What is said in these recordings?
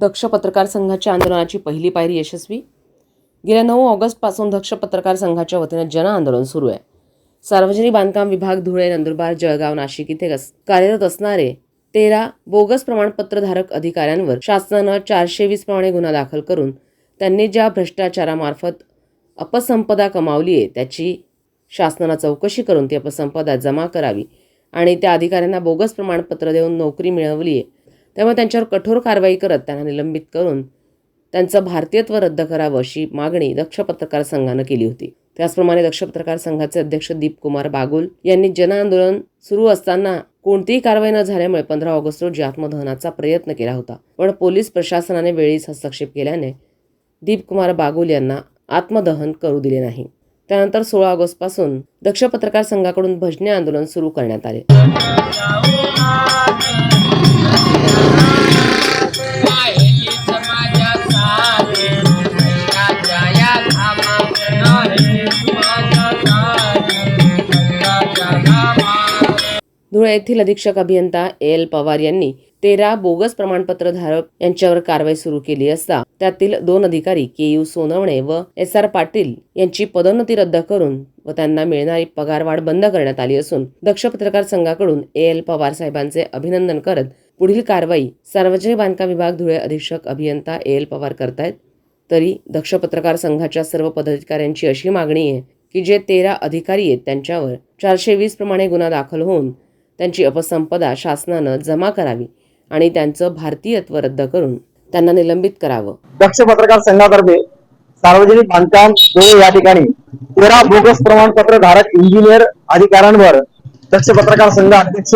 दक्ष पत्रकार संघाच्या आंदोलनाची पहिली पायरी यशस्वी. गेल्या नऊ ऑगस्टपासून दक्ष पत्रकार संघाच्या वतीनं जन आंदोलन सुरू आहे. सार्वजनिक बांधकाम विभाग धुळे नंदुरबार जळगाव नाशिक इथे कस- कार्यरत असणारे तेरा बोगस प्रमाणपत्रधारक अधिकाऱ्यांवर शासनानं चारशे वीस प्रमाणे गुन्हा दाखल करून त्यांनी ज्या भ्रष्टाचारामार्फत अपसंपदा कमावली आहे त्याची शासनानं चौकशी करून ती अपसंपदा जमा करावी आणि त्या अधिकाऱ्यांना बोगस प्रमाणपत्र देऊन नोकरी मिळवली आहे. त्यामुळे त्यांच्यावर कठोर कारवाई करत त्यांना निलंबित करून त्यांचं भारतीयत्व रद्द करावं अशी मागणी दक्ष पत्रकार संघानं केली होती. त्याचप्रमाणे दक्ष पत्रकार संघाचे अध्यक्ष दीपकुमार बागुल यांनी जन आंदोलन सुरू असताना कोणतीही कारवाई न झाल्यामुळे पंधरा ऑगस्ट रोजी आत्मदहनाचा प्रयत्न केला होता. पण पोलीस प्रशासनाने वेळीच हस्तक्षेप केल्याने दीपकुमार बागुल यांना आत्मदहन करू दिले नाही. त्यानंतर सोळा ऑगस्टपासून दक्ष पत्रकार संघाकडून भजने आंदोलन सुरू करण्यात आले. धुळे येथील अधीक्षक अभियंता ए एल पवार यांनी तेरा बोगस प्रमाणपत्र धारक यांच्यावर कारवाई सुरू केली असता त्यातील दोन अधिकारी के यू सोनवणे व एस आर पाटील यांची पदोन्नती रद्द करून व त्यांना मिळणारी पगारवाढ बंद करण्यात आली असून दक्ष पत्रकार संघाकडून ए एल पवार साहेबांचे अभिनंदन करत पुढील कारवाई सार्वजनिक बांधकाम विभाग धुळे अधीक्षक अभियंता ए एल पवार करतायत. तरी दक्ष पत्रकार संघाच्या सर्व पदाधिकाऱ्यांची अशी मागणी आहे की जे तेरा अधिकारी आहेत त्यांच्यावर चारशे वीस प्रमाणे गुन्हा दाखल होऊन त्यांची अपसंपदा शासनानं जमा करावी आणि त्यांचं भारतीयत्व रद्द करून त्यांना निलंबित करावं. दक्ष पत्रकार संघातर्फे सार्वजनिक बांधकाम धुळे या ठिकाणी तेरा बोगस प्रमाणपत्र धारक इंजिनियर अधिकाऱ्यांवर दक्ष पत्रकार संघ अध्यक्ष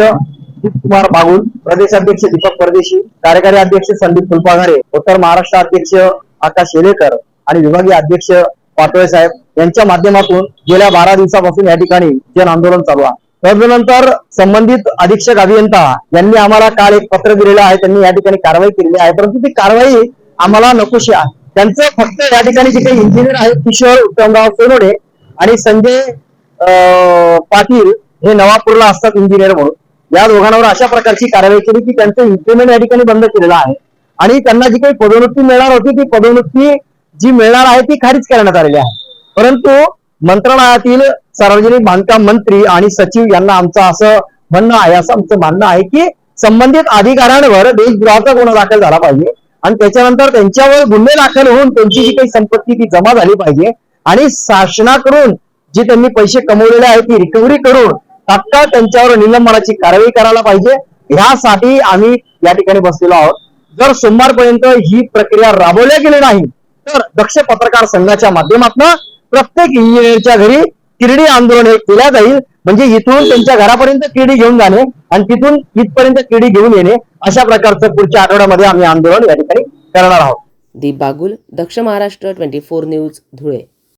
कुमार बागुल प्रदेशाध्यक्ष दीपक परदेशी कार्यकारी अध्यक्ष संदीप फुलपाघारे उत्तर महाराष्ट्र अध्यक्ष आकाश येलेकर आणि विभागीय अध्यक्ष पाटोळे साहेब यांच्या माध्यमातून गेल्या बारा दिवसापासून या ठिकाणी जन आंदोलन चालू आहे. त्यानंतर संबंधित अधीक्षक अभियंता यांनी आम्हाला काल एक पत्र दिलेलं आहे. त्यांनी या ठिकाणी कारवाई केलेली आहे. परंतु ती कारवाई आम्हाला नकोशी आहे. त्यांचं फक्त या ठिकाणी जे काही इंजिनियर आहेत किशोर उत्तमराव सोनोडे आणि संजय अं, पाटील हे नवापूरला असतात इंजिनियर म्हणून. या दोघांवर अशा प्रकारची कारवाई केली की त्यांचं इम्प्लिमेंट या ठिकाणी बंद केलेलं आहे. आणि त्यांना जी काही पदोन्नती मिळणार होती ती पदोन्नती जी मिळणार आहे ती खारीज करण्यात आलेली आहे. परंतु मंत्रालयातील सार्वजनिक बांधकाम मंत्री आणि सचिव यांना आमचं असं म्हणणं आहे असं आमचं म्हणणं आहे की संबंधित अधिकाऱ्यांवर देशद्रोहाचा गुन्हा दाखल झाला पाहिजे आणि त्याच्यानंतर त्यांच्यावर गुन्हे दाखल होऊन त्यांची जी काही संपत्ती ती जमा झाली पाहिजे आणि शासनाकडून जे त्यांनी पैसे कमवलेले आहेत ती रिकव्हरी करून तात्काळ त्यांच्यावर निलंबनाची कारवाई करायला पाहिजे. ह्यासाठी आम्ही या ठिकाणी बसलेलो आहोत. जर सोमवारपर्यंत ही प्रक्रिया राबवल्या गेली नाही तर दक्ष पत्रकार संघाच्या माध्यमातून प्रत्येक इंजिनियरच्या घरी किरडी आंदोलन हे केल्या जाईल. म्हणजे इथून त्यांच्या घरापर्यंत किरडी घेऊन जाणे आणि तिथून इथपर्यंत किरडी घेऊन येणे अशा प्रकारचं पुढच्या आठवड्यामध्ये आम्ही आंदोलन या ठिकाणी करणार आहोत. Deep Bagul Daksh Maharashtra twenty four news Dhule.